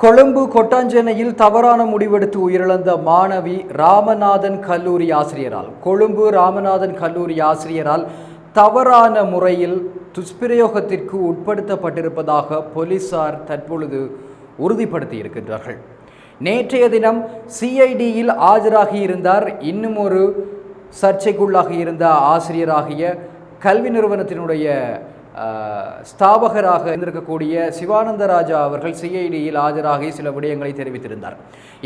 கொழும்பு கொட்டாஞ்சேனையில் தவறான முடிவெடுத்து உயிரிழந்த மாணவி ராமநாதன் கல்லூரி ஆசிரியரால். கொழும்பு ராமநாதன் கல்லூரி ஆசிரியரால் தவறான முறையில் துஷ்பிரயோகத்திற்கு உட்படுத்தப்பட்டிருப்பதாக போலீசார் தற்பொழுது உறுதிப்படுத்தி இருக்கின்றார்கள் நேற்றைய தினம் சிஐடியில் ஆஜராகி இருந்தார் இன்னும் ஒரு சர்ச்சைக்குள்ளாகி இருந்த ஆசிரியராகிய கல்வி நிறுவனத்தினுடைய ஸ்தாபகராக இருந்திருக்கக்கூடிய சிவானந்த ராஜா அவர்கள் சிஐடியில் ஆஜராகி சில விடயங்களை தெரிவித்திருந்தார்.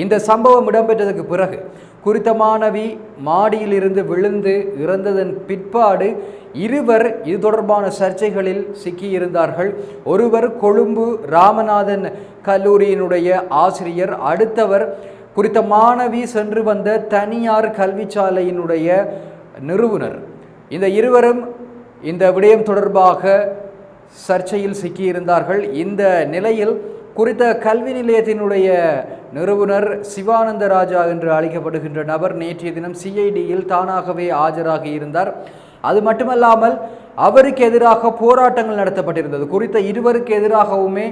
இந்த சம்பவம் இடம்பெற்றதற்கு பிறகு குறித்த மாணவி மாடியிலிருந்து விழுந்து இறந்ததன் பிற்பாடு இருவர் இது தொடர்பான சர்ச்சைகளில் சிக்கியிருந்தார்கள். ஒருவர் கொழும்பு ராமநாதன் கல்லூரியினுடைய ஆசிரியர் அடுத்தவர் குறித்த மாணவி சென்று வந்த தனியார் கல்விச்சாலையினுடைய நிறுவனர். இந்த இருவரும் இந்த விடயம் தொடர்பாக சர்ச்சையில் சிக்கியிருந்தார்கள். இந்த நிலையில் குறித்த கல்வி நிலையத்தினுடைய நிறுவனர் சிவானந்த ராஜா என்று அழைக்கப்படுகின்ற நபர் நேற்றைய தினம் சிஐடியில் தானாகவே ஆஜராகி இருந்தார். அது மட்டுமல்லாமல் அவருக்கு எதிராக போராட்டங்கள் நடத்தப்பட்டிருந்தது. குறித்த இருவருக்கு எதிராகவுமே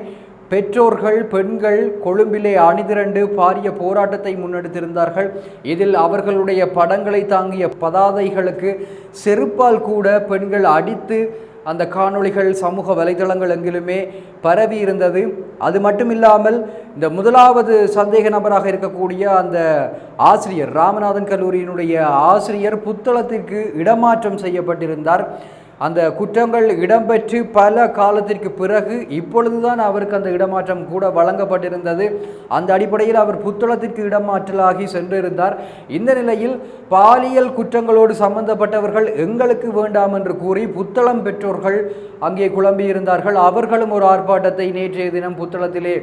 பெற்றோர்கள் பெண்கள் கொழும்பிலே அணிதிரண்டு பாரிய போராட்டத்தை முன்னெடுத்திருந்தார்கள். இதில் அவர்களுடைய படங்களை தாங்கிய பதாதைகளுக்கு செருப்பால் கூட பெண்கள் அடித்து அந்த காணொளிகள் சமூக வலைதளங்கள் எங்கிலுமே பரவி இருந்தது. அது மட்டுமில்லாமல் இந்த முதலாவது சந்தேக நபராக இருக்கக்கூடிய அந்த ஆசிரியர் ராமநாதன் கல்லூரியினுடைய ஆசிரியர் புத்தளத்திற்கு இடமாற்றம் செய்யப்பட்டிருந்தார். அந்த குற்றங்கள் இடம்பெற்று பல காலத்திற்கு பிறகு இப்பொழுதுதான் அவருக்கு அந்த இடமாற்றம் கூட வழங்கப்பட்டிருந்தது. அந்த அடிப்படையில் அவர் புத்தளத்திற்கு இடமாற்றலாகி சென்றிருந்தார். இந்த நிலையில் பாலியல் குற்றங்களோடு சம்பந்தப்பட்டவர்கள் எங்களுக்கு வேண்டாம் என்று கூறி புத்தளம் பெற்றோர்கள் அங்கே குழம்பியிருந்தார்கள். அவர்களும் ஒரு ஆர்ப்பாட்டத்தை நேற்றைய தினம் புத்தளத்திலே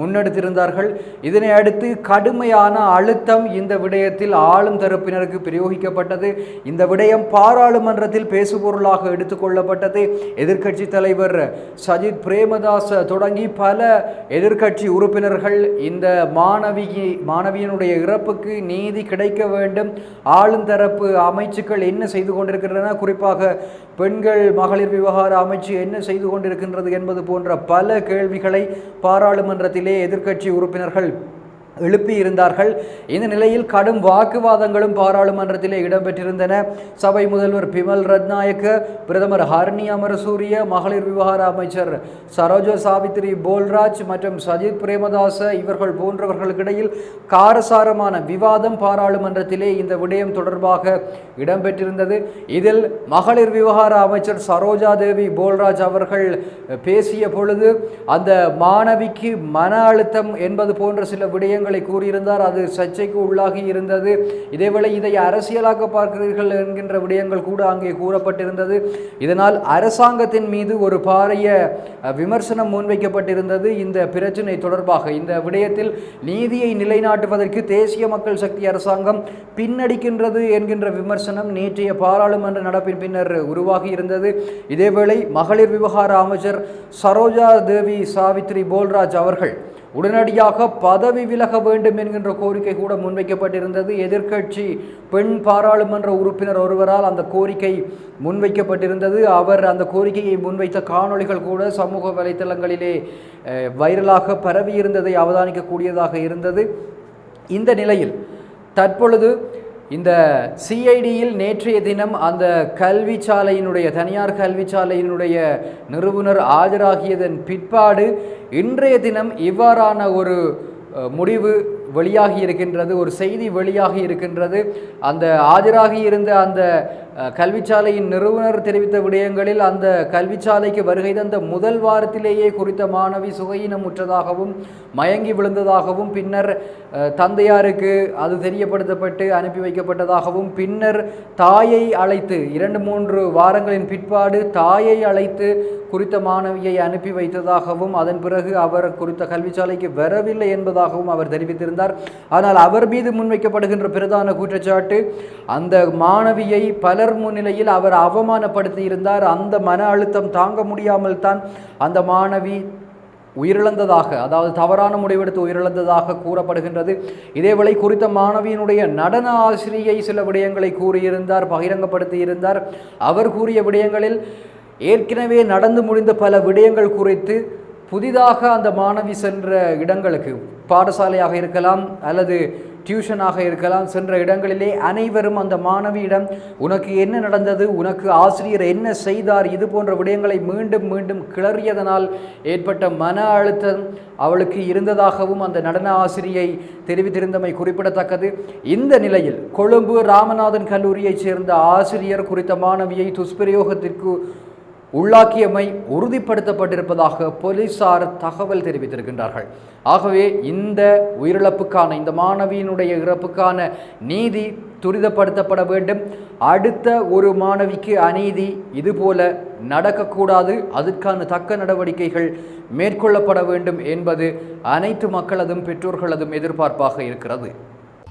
முன்னெடுத்திருந்தார்கள். இதனை அடுத்து கடுமையான அழுத்தம் இந்த விடயத்தில் ஆளும் தரப்பினருக்கு பிரயோகிக்கப்பட்டது. இந்த விடயம் பாராளுமன்றத்தில் பேசுபொருளாக எடுத்துக்கொள்ளப்பட்டது எதிர்க்கட்சி தலைவர் சஜித் பிரேமதாஸ் தொடங்கி பல எதிர்க்கட்சி உறுப்பினர்கள் இந்த மாணவி மாணவியினுடைய இறப்புக்கு நீதி கிடைக்க வேண்டும். ஆளும் தரப்பு அமைச்சுக்கள் என்ன செய்து கொண்டிருக்கின்றன? குறிப்பாக பெண்கள் மகளிர் விவகார அமைச்சு என்ன செய்து கொண்டிருக்கின்றது என்பது போன்ற பல கேள்விகளை பாராளுமன்றத்திலே எதிர்க்கட்சி உறுப்பினர்கள் எழுப்பி இருந்தார்கள் இந்த நிலையில் கடும் வாக்குவாதங்களும் பாராளுமன்றத்திலே இடம்பெற்றிருந்தன. சபை முதல்வர் பிமல் ரத்நாயக்க பிரதமர் ஹர்னி அமரசூரிய மகளிர் விவகார அமைச்சர் சரோஜா சாவித்ரி போல்ராஜ் மற்றும் சஜித் பிரேமதாச இவர்கள் போன்றவர்களுக்கிடையில் காரசாரமான விவாதம் பாராளுமன்றத்திலே இந்த விடயம் தொடர்பாக இடம்பெற்றிருந்தது. இதில் மகளிர் விவகார அமைச்சர் சரோஜா தேவி போல்ராஜ் அவர்கள் பேசிய பொழுது அந்த மாணவிக்கு மன அழுத்தம் என்பது போன்ற சில விடயங்கள் கூறியிருந்தார் அது சர்ச்சைக்கு உள்ளாகி இருந்தது. இதேவேளை இதை அரசியலாக பார்க்கிறீர்கள் என்கின்ற விடயங்கள் கூட அங்கே கூறப்பட்டிருந்தது. இதனால் அரசாங்கத்தின் மீது ஒரு பாரிய விமர்சனம் முன்வைக்கப்பட்டிருந்தது. இந்த பிரச்சினை தொடர்பாக இந்த விடயத்தில் நீதியை நிலைநாட்டுவதற்கு தேசிய மக்கள் சக்தி அரசாங்கம் பின்னடிக்கின்றது என்கின்ற விமர்சனம் நேற்றைய பாராளுமன்ற நடப்பின் பின்னர் உருவாகி இருந்தது. இதேவேளை மகளிர் விவகார அமைச்சர் சரோஜா தேவி சாவித்ரி போல்ராஜ் அவர்கள் உடனடியாக பதவி விலக வேண்டும் என்கின்ற கோரிக்கை கூட முன்வைக்கப்பட்டிருந்தது. எதிர்க்கட்சி பெண் பாராளுமன்ற உறுப்பினர் ஒருவரால் அந்த கோரிக்கை முன்வைக்கப்பட்டிருந்தது. அவர் அந்த கோரிக்கையை முன்வைத்த காணொளிகள் கூட சமூக வலைத்தளங்களிலே வைரலாக பரவியிருந்ததை அவதானிக்கக்கூடியதாக இருந்தது. இந்த நிலையில் தற்பொழுது இந்த சிஐடியில் நேற்றைய தினம் அந்த கல்விச்சாலையினுடைய தனியார் கல்விச்சாலையினுடைய நிறுவனர் ஆஜராகியதன் பிற்பாடு இன்றைய தினம் இவ்வாறான ஒரு முடிவு வெளியாகி இருக்கின்றது ஒரு செய்தி வெளியாகி இருக்கின்றது. அந்த ஆஜராகி இருந்த அந்த கல்விச்சாலையின் நிறுவனர் தெரிவித்த விடயங்களில் அந்த கல்விச்சாலைக்கு வருகை தந்த முதல் வாரத்திலேயே குறித்த மாணவி சுகையினமுற்றதாகவும் மயங்கி விழுந்ததாகவும் பின்னர் தந்தையாருக்கு அது தெரியப்படுத்தப்பட்டு அனுப்பி வைக்கப்பட்டதாகவும் பின்னர் தாயை அழைத்து இரண்டு மூன்று வாரங்களின் பிற்பாடு தாயை அழைத்து குறித்த மாணவியை அனுப்பி வைத்ததாகவும் அதன் பிறகு அவர் குறித்த கல்விச்சாலைக்கு வரவில்லை என்பதாகவும் அவர் தெரிவித்திருந்தார். ஆனால் அவர் மீது முன்வைக்கப்படுகின்ற பிரதான குற்றச்சாட்டு அந்த மாணவியை பலர் முன்னிலையில் அவர் அவமானப்படுத்தி இருந்தார். அந்த மன அழுத்தம் தாங்க முடியாமல் தான் அந்த மாணவி உயிரிழந்ததாக அதாவது தவறான முடிவெடுத்து உயிரிழந்ததாக கூறப்படுகின்றது. இதேவேளை குறித்த மாணவியினுடைய நடன ஆசிரியை சில விடயங்களை கூறியிருந்தார் பகிரங்கப்படுத்தி இருந்தார். அவர் கூறிய விடயங்களில் ஏற்கனவே நடந்து முடிந்த பல விடயங்கள் குறித்து புதிதாக அந்த மாணவி சென்ற இடங்களுக்கு பாடசாலையாக இருக்கலாம் அல்லது டியூஷனாக இருக்கலாம். சென்ற இடங்களிலே அனைவரும் அந்த மாணவியிடம் உனக்கு என்ன நடந்தது? உனக்கு ஆசிரியர் என்ன செய்தார்? இது போன்ற விடயங்களை மீண்டும் மீண்டும் கிளறியதனால் ஏற்பட்ட மன அழுத்தம் அவளுக்கு இருந்ததாகவும் அந்த நடன ஆசிரியை தெரிவித்திருந்தமை குறிப்பிடத்தக்கது. இந்த நிலையில் கொழும்பு ராமநாதன் கல்லூரியைச் சேர்ந்த ஆசிரியர் குறித்த மாணவியை துஷ்பிரயோகத்திற்கு உள்ளாக்கியமை உறுதிப்படுத்தப்பட்டிருப்பதாக போலீசார் தகவல் தெரிவித்திருக்கின்றார்கள். ஆகவே இந்த உயிரிழப்புக்கான இந்த மாணவியினுடைய இறப்புக்கான நீதி துரிதப்படுத்தப்பட வேண்டும். அடுத்த ஒரு மாணவிக்கு அநீதி இதுபோல நடக்கக்கூடாது. அதற்கான தக்க நடவடிக்கைகள் மேற்கொள்ளப்பட வேண்டும் என்பது அனைத்து மக்களதும் பெற்றோர்களதும் எதிர்பார்ப்பாக இருக்கிறது.